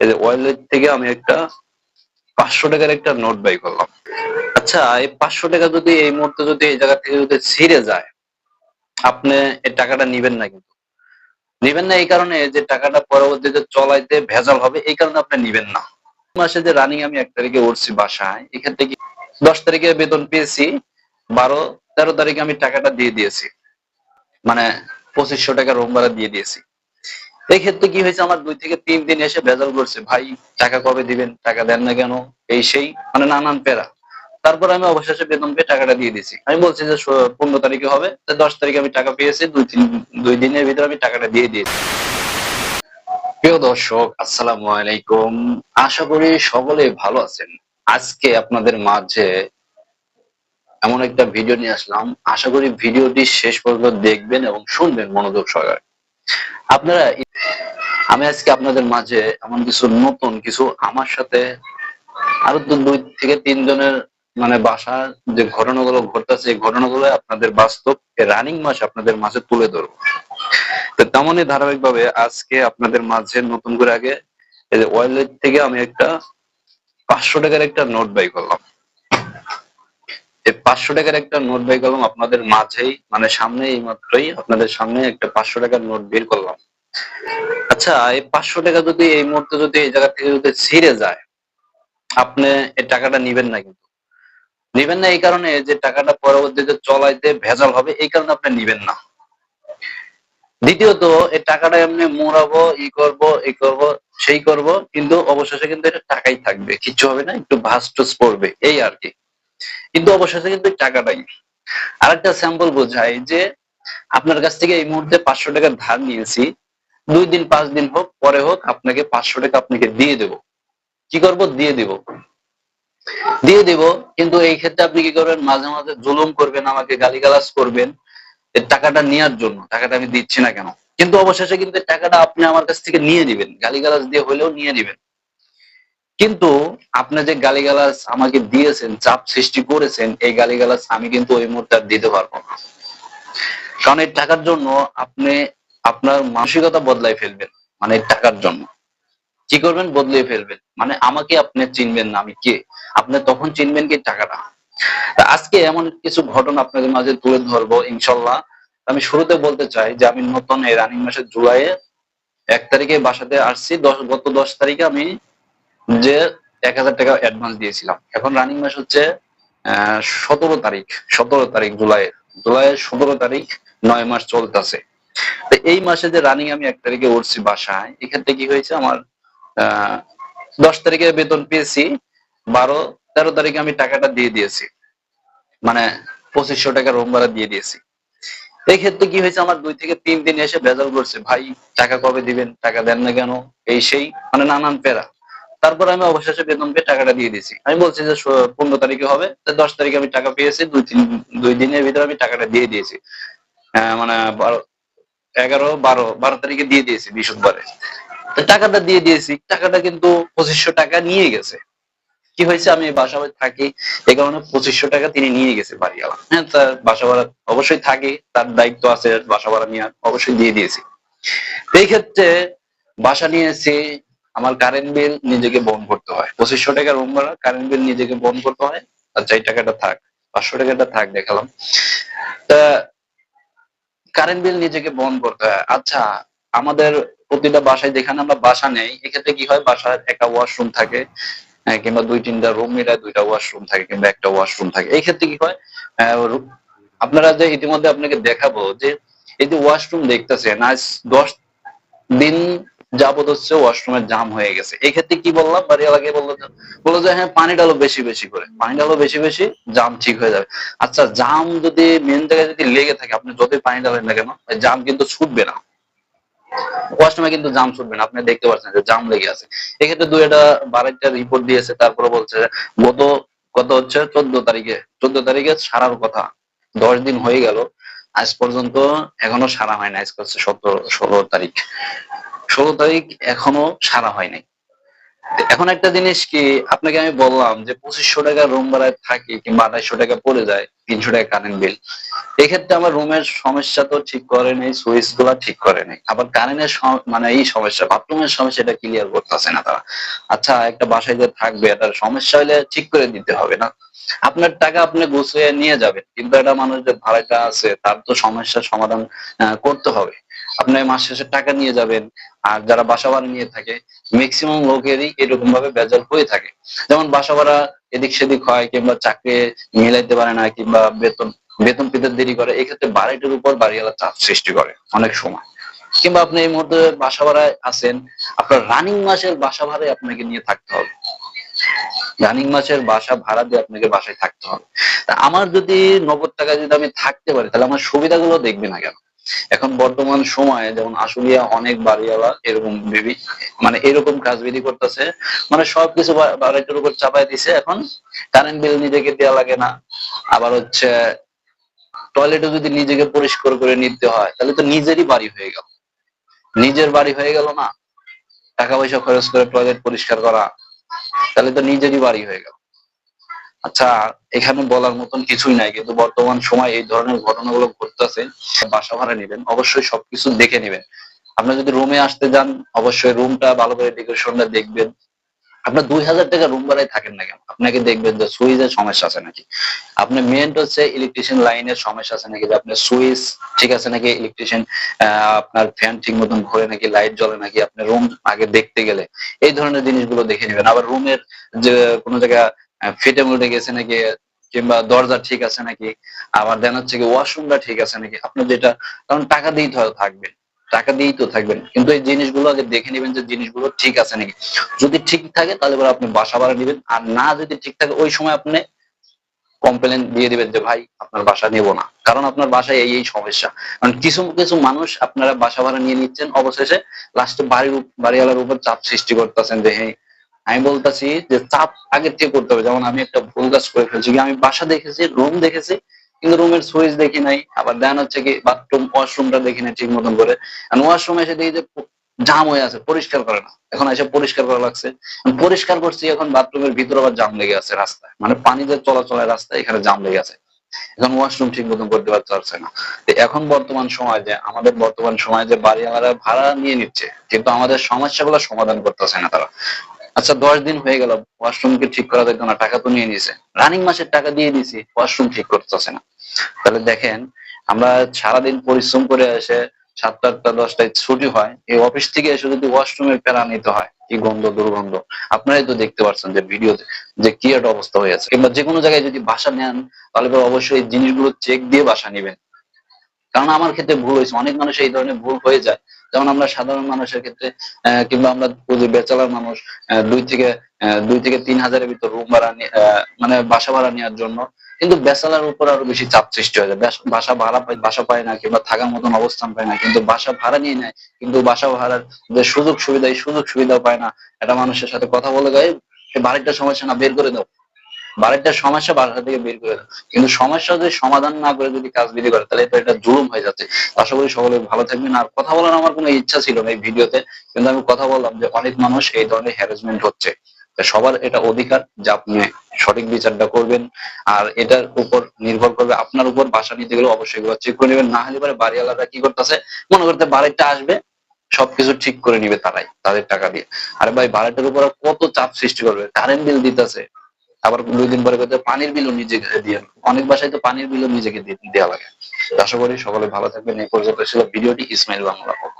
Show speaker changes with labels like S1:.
S1: এই যে ওয়ালেট থেকে আমি একটা পাঁচশো টাকার একটা নোট বাই করলাম। আচ্ছা এই পাঁচশো টাকা যদি এই মুহূর্তে যদি এই জায়গা থেকে যদি ছিঁড়ে যায়, আপনি এই টাকাটা নিবেন না কিন্তু। নিবেন না এই কারণে যে টাকাটা পরবর্তীতে চলাইতে ভেজাল হবে, এই কারণে আপনি নিবেন না। মাসে যে রানিং আমি এক তারিখে উঠছি বাসায়, এখান থেকে দশ তারিখে বেতন পেয়েছি, বারো, তেরো তারিখে আমি টাকাটা দিয়ে দিয়েছি। মানে পঁচিশশো টাকা রুম ভাড়া দিয়ে দিয়েছি। এই ক্ষেত্রে কি হয়েছে, আমার দুই থেকে তিন দিন এসে ভেজাল করছে, ভাই, টাকা কবে দিবেন? টাকা দেন না কেন? এই সেই মানে নানান পেরা তারপর আমি অবশেষে বেতন পেয়ে টাকাটা দিয়ে দিয়েছি। আমি বলছি যে পনেরো তারিখে হবে দশ তারিখে আমি টাকা পেয়েছি, দুই তিন, দুই দিনের ভিতরে আমি টাকাটা দিয়ে দিয়েছি। প্রিয় দর্শক, আসসালামু আলাইকুম। আশা করি সকলে ভালো আছেন। আজকে আপনাদের মাঝে এমন একটা ভিডিও নিয়ে আসলাম। আশা করি ভিডিওটি শেষ পর্যন্ত দেখবেন এবং শুনবেন মনোযোগ সহকারে। আপনারা আমি আজকে আপনাদের মাঝে এমন কিছু নতুন কিছু আমার সাথে আরও দুই থেকে তিনজনের মানে বাসার যে ঘটনাগুলো ঘটতেছে, এই ঘটনাগুলো আপনাদের বাস্তব রানিং মাস আপনাদের মাঝে তুলে ধরবো। তো তেমনই ধারাবাহিক ভাবে আজকে আপনাদের মাঝে নতুন করে আগে ওয়ালেট থেকে আমি একটা পাঁচশো টাকার একটা নোট বাই করলাম। এই পাঁচশো টাকার একটা নোট বের করলাম আপনাদের মাঝেই মানে সামনে এই মাত্রই আপনাদের সামনে একটা পাঁচশো টাকার নোট বের করলাম। আচ্ছা এই পাঁচশো টাকা যদি এই মুহূর্তে যদি এই জায়গা থেকে যদি ছিঁড়ে যায়, আপনি এই টাকাটা নিবেন না কিন্তু। নিবেন না এই কারণে যে টাকাটা পরবর্তীতে চলাইতে ভেজাল হবে, এই কারণে আপনি নিবেন না। দ্বিতীয়ত, এই টাকাটা এমনি মোড়াবো, ই করব, এই করব, সেই করব, কিন্তু অবশেষে কিন্তু এটা টাকাই থাকবে। কিচ্ছু হবে না, একটু ভাস টুস পড়বে, এই আর কি। কিন্তু অবশেষে কিন্তু টাকাটাই আরেকটা স্যাম্পল বোঝায় যে আপনার কাছ থেকে এই মুহূর্তে পাঁচশো টাকা ধার নিয়েছি। দুই দিন, পাঁচ দিন হোক, পরে হোক, আপনাকে পাঁচশো টাকা আপনাকে দিয়ে দেব। কি করব? দিয়ে দিব। দিয়ে দিব, কিন্তু এই ক্ষেত্রে আপনি কি করবেন? মাঝে মাঝে জুলুম করবেন, আমাকে গালিগালাজ করবেন টাকাটা নেওয়ার জন্য। টাকাটা আমি দিচ্ছি না কেন? কিন্তু অবশেষে কিন্তু টাকাটা আপনি আমার কাছ থেকে নিয়ে নেবেন। গালিগালাজ দিয়ে হলেও নিয়ে নেবেন। কিন্তু আপনি যে গালিগালাজ আমাকে দিয়েছেন, চাপ সৃষ্টি করেছেন, এই গালিগালাজ আমি কিন্তু ওই মুহূর্তে আর দিতে পারব না। কারণ এই টাকার জন্য আপনি আপনার মানসিকতা বদলাই ফেলবেন মানে টাকার জন্য। কি করবেন? বদলিয়ে ফেলবেন। মানে আমাকে আপনি চিনবেন না, আমি কে? আপনি তখন চিনবেন কি টাকাটা? আজকে এমন কিছু ঘটনা আপনাদের মাঝে তুলে ধরবো, ইনশাল্লাহ। আমি শুরুতে বলতে চাই যে আমি নতুন এই রানিং মাসের জুলাইয়ে এক তারিখে বাসাতে আসছি, দশ গত দশ তারিখে আমি যে এক হাজার টাকা অ্যাডভান্স দিয়েছিলাম। এখন রানিং মাস হচ্ছে সতেরো তারিখ সতেরো তারিখ জুলাইয়ের জুলাইয়ের সতেরো তারিখ নয় মাস চলতেছে। তো এই মাসে যে রানিং আমি এক তারিখে উঠছি বাসায়, এক্ষেত্রে কি হয়েছে আমার দশ তারিখে বেতন পেয়েছি, বারো, তেরো তারিখে আমি টাকাটা দিয়ে দিয়েছি। মানে পঁচিশশো টাকা রুম ভাড়া দিয়ে দিয়েছি। এই ক্ষেত্রে কি হয়েছে, আমার দুই থেকে তিন দিন এসে ভেজাল করছে, ভাই, টাকা কবে দিবেন? টাকা দেন না কেন? এই সেই মানে নানান পেরা তারপর আমি অবশেষে বেতন পেয়ে টাকাটা দিয়ে দিয়েছি। আমি বলছি যে পনেরো তারিখে হবে। দশ তারিখে আমি টাকা পেয়েছি দুই তিন দুই দিনের ভিতরে আমি টাকাটা দিয়ে দিয়েছি। আহ, মানে এগারো বারো বারো তারিখে দিয়ে দিয়েছি বৃহস্পতিবারে। টাকাটা দিয়ে দিয়েছি। টাকাটা কিন্তু পঁচিশশো টাকা নিয়ে গেছে। কি হয়েছে? আমি বাসা বাড়ি থাকি। এই কারণে পঁচিশশো টাকা তিনি নিয়ে গেছে বাড়িওয়ালা। হ্যাঁ তার বাসা ভাড়া অবশ্যই থাকে। তার দায়িত্ব আছে বাসা ভাড়া নিয়ে অবশ্যই দিয়ে দিয়েছি। এই ক্ষেত্রে বাসা নিয়েছি আমার কারেন্ট বিল নিজেকে বহন করতে হয়। পঁচিশশো টাকা রুম ভাড়া কারেন্ট বিল নিজেকে বহন করতে হয় আচ্ছা এই টাকাটা থাক পাঁচশো টাকাটা থাক দেখালাম। তা কারেন্ট বিল নিজেকে বহন করতে হয়। আচ্ছা আমাদের প্রতিটা বাসায় যেখানে আমরা বাসা নেই এক্ষেত্রে কি হয়? বাসার একটা ওয়াশরুম থাকে আহ, কিংবা দুই তিনটা রুম মিলায় দুইটা ওয়াশরুম থাকে কিংবা একটা ওয়াশরুম থাকে। এই ক্ষেত্রে কি হয়? আহ, আপনারা যে ইতিমধ্যে আপনাকে দেখাবো যে এই যে ওয়াশরুম দেখতেছেন আজ দশ দিন যাবত হচ্ছে ওয়াশরুমের জাম হয়ে গেছে। এক্ষেত্রে কি বললাম? বাড়িওয়ালাকে বলল বলল যে হ্যাঁ পানি ডালো বেশি বেশি করে। পানি ডালো বেশি বেশি জাম ঠিক হয়ে যাবে। আচ্ছা জাম যদি মেন জায়গায় যদি লেগে থাকে, আপনি যতই পানি ডালেন না কেন জাম কিন্তু ছুটবে না। ওয়াশরুমে কিন্তু জাম ছুটবে না। আপনি দেখতে পাচ্ছেন যে জাম লেগে আছে। এক্ষেত্রে দুই একটা, বারেকটা রিপোর্ট দিয়েছে, তারপরে বলছে গত কত হচ্ছে? চোদ্দ তারিখে। চোদ্দ তারিখে সারার কথা। দশ দিন হয়ে গেল। আজ পর্যন্ত এখনও সারা হয় না। আজকে হচ্ছে সতেরো, ষোলো তারিখ। ষোলো তারিখ এখনও সারা হয় নাই এখন একটা জিনিস কি, আপনাকে আমি বললাম যে পঁচিশশো টাকা রুম ভাড়ায় থাকি কিংবা আঠাইশশো টাকা পড়ে যায়, তিনশো টাকা কারেন্ট বিল এক্ষেত্রে আমার রুমের সমস্যা তো ঠিক করে নেই সুইচগুলা ঠিক করে নেই। আবার কারেন্টের মানে এই সমস্যা বাথরুমের সমস্যা এটা ক্লিয়ার করতেছে না তারা। আচ্ছা একটা বাসায় যে থাকবে এটার সমস্যা হলে ঠিক করে দিতে হবে না। আপনার টাকা আপনি গুছিয়ে নিয়ে যাবেন, কিন্তু একটা মানুষ যে ভাড়াটা আছে, তার তো সমস্যার সমাধান করতে হবে। আপনি মাস শেষে টাকা নিয়ে যাবেন, আর যারা বাসা ভাড়া নিয়ে থাকে ম্যাক্সিমাম লোকেরই এরকম ভাবে বেজাল হয়ে থাকে। যেমন বাসা ভাড়া এদিক সেদিক হয়, কিংবা চাকরি মিলাইতে পারে না, কিংবা বেতন বেতন পেতে দেরি করে, এক্ষেত্রে বাড়িটার উপর বাড়িওয়ালা চাপ সৃষ্টি করে অনেক সময়। কিংবা আপনি এই মুহূর্তে বাসা ভাড়ায় আছেন, আপনার রানিং মাসের বাসা ভাড়ায় আপনাকে নিয়ে থাকতে হবে। রানিং মাসের বাসা ভাড়া দিয়ে আপনাকে বাসায় থাকতে হবে। তা আমার যদি নগদ টাকা যদি আমি থাকতে পারি, তাহলে আমার সুবিধাগুলো দেখবে না কেন? এখন বর্তমান সময়ে যেমন আশুলিয়া অনেক বাড়িওয়ালা এরকম বিবি মানে এরকম কাজ বিধি করতেছে মানে সবকিছু বাড়িটার উপর চাপাই দিছে এখন। কারেন্ট বিল নিজেকে দেওয়া লাগে না। আবার হচ্ছে টয়লেটে যদি নিজেকে পরিষ্কার করে নিতে হয়, তাহলে তো নিজেরই বাড়ি হয়ে গেল। নিজের বাড়ি হয়ে গেল না। টাকা পয়সা খরচ করে টয়লেট পরিষ্কার করা, তাহলে তো নিজেরই বাড়ি হয়ে গেল। আচ্ছা এখানে বলার মতন কিছুই নাই কিন্তু বর্তমান সময় এই ধরনের ঘটনাগুলো ঘটতেছে বাসা ভাড়া নেবেন অবশ্যই সবকিছু দেখে নেবেন। আপনি যদি রুমে আসতে যান অবশ্যই রুমটা ভালো করে ডেকোরেশনটা দেখবেন। আপনার দুই হাজার টাকা রুম ভাড়ায় থাকেন না কেন? আপনাকে দেখবেন যে সুইচের সমস্যা আছে নাকি? আপনার মেন হচ্ছে ইলেকট্রিশিয়ান লাইনের সমস্যা আছে নাকি? যে আপনার সুইচ ঠিক আছে নাকি? ইলেকট্রিশিয়ান আপনার ফ্যান ঠিক মতন ঘোরে নাকি? লাইট জ্বলে নাকি? আপনার রুম আগে দেখতে গেলে। এই ধরনের জিনিসগুলো দেখে নেবেন। আবার রুমের যে কোনো জায়গা আহ, ফেটে মুটে গেছে নাকি, কিংবা দরজা ঠিক আছে নাকি, আবার দেন হচ্ছে কি ওয়াশরুমটা ঠিক আছে নাকি, আপনি যেটা, কারণ টাকা দিয়েই থাকবেন টাকা দিয়েই তো থাকবেন। কিন্তু এই জিনিসগুলো আগে দেখে নেবেন যে জিনিসগুলো ঠিক আছে নাকি। যদি ঠিক থাকে তাহলে এবার আপনি বাসা ভাড়া নেবেন, আর না যদি ঠিক থাকে ওই সময় আপনি কমপ্লেন দিয়ে দিবেন যে, ভাই, আপনার বাসা নেব না। কারণ আপনার বাসায় এই এই সমস্যা। কারণ কিছু কিছু মানুষ আপনারা বাসা ভাড়া নিয়ে নিচ্ছেন, অবশেষে লাস্টে বাড়ির বাড়িওয়ালার উপর চাপ সৃষ্টি করতেছেন যে হ্যাঁ আমি বলতেছি যে চাপ আগের থেকে করতে হবে। যেমন আমি একটা ভুল কাজ করে ফেলছি আমি বাসা দেখেছি রুম দেখেছি, কিন্তু রুমের সুইচ দেখি নাই। আবার দেন হচ্ছে কি বাথরুম ওয়াশরুমটা দেখি নাই ঠিক মতন করে। ওয়াশরুমে এসে দেখি যে জাম হয়ে আছে, পরিষ্কার করে না। এখন এসে পরিষ্কার করা লাগছে। পরিষ্কার করছি এখন বাথরুমের ভিতরে আবার জাম লেগে আছে রাস্তায়। মানে পানি যে চলাচলের রাস্তায় এখানে জাম লেগে আছে। এখন ওয়াশরুম ঠিক মতন করতে পারছে না। এখন বর্তমান সময় যে, আমাদের বর্তমান সময় যে বাড়িওয়ালারা ভাড়া নিয়ে নিচ্ছে, কিন্তু আমাদের সমস্যাগুলো সমাধান করতেছে না তারা। আচ্ছা দশ দিন হয়ে গেল ওয়াশরুমকে ঠিক করা যেত না, টাকা তো নিয়ে নিছে। রানিং মাসের টাকা দিয়ে দিছি ওয়াশরুম ঠিক করতেছে না। তাহলে দেখেন, আমরা সারাদিন পরিশ্রম করে এসে সাতটা, আটটা, দশটায় ছুটি হয়, এই অফিস থেকে এসে যদি ওয়াশরুমের প্যারা নিতে হয়, কি গন্ধ, দুর্গন্ধ? আপনারাই তো দেখতে পাচ্ছেন যে ভিডিওতে যে কি একটা অবস্থা হয়ে আছে। কিংবা যে কোনো জায়গায় যদি বাসা নেন, তাহলে অবশ্যই জিনিসগুলো চেক দিয়ে বাসা নেবেন। কারণ আমার ক্ষেত্রে ভুল হয়েছে। অনেক মানুষ এই ধরনের ভুল হয়ে যায়। যেমন আমরা সাধারণ মানুষের ক্ষেত্রে কিংবা আমরা বেচালার মানুষ দুই থেকে দুই থেকে তিন হাজারের ভিতর রুম ভাড়া মানে বাসা ভাড়া নেওয়ার জন্য কিন্তু বেচালার উপর আরও বেশি চাপ সৃষ্টি হয়ে যায়। বাসা ভাড়া পায়, বাসা পায় না কিংবা থাকার মতন অবস্থান পায় না কিন্তু বাসা ভাড়া নিয়ে নেয় কিন্তু বাসা ভাড়ার যে সুযোগ সুবিধা, এই সুযোগ সুবিধাও পায় না। একটা মানুষের সাথে কথা বলে গায়ে বাড়িটা সমস্যা না, বের করে দাও। বাড়িটার সমস্যা বাসা থেকে বের করে কিন্তু সমস্যা যদি সমাধান না করে যদি কাজ বিধি করে, তাহলে এটা জুলুম হয়ে যাচ্ছে। আশা করি সকলে ভালো থাকবেন। আর কথা বলার আমার কোনো ইচ্ছা ছিল না এই ভিডিওতে, কিন্তু আমি কথা বললাম যে অনেক মানুষ এই ধরনের হ্যারাসমেন্ট হচ্ছে। সবার এটা অধিকার যে আপনি সঠিক বিচারটা করবেন। আর এটার উপর নির্ভর করবে আপনার উপর বাসা নিতে গেলে অবশ্যই চেক করে নেবেন। না হলে পরে বাড়িওয়ালারা কি করতেছে? মনে করতে বাড়িটা আসবে, সবকিছু ঠিক করে নিবে তারাই, তাদের টাকা দিয়ে। আরে ভাই ভাড়াটার উপর কত চাপ সৃষ্টি করবে? কারেন্ট বিল দিতেছে। আবার দুই দিন পরে করতে পানির বিলও নিজেকে দিয়ে অনেক বাসায় তো পানির বিলও নিজেকে দেওয়া লাগে। আশা করি সকলে ভালো থাকবেন। এই পর্যন্ত ছিল ভিডিওটি ইসমাইল বাংলা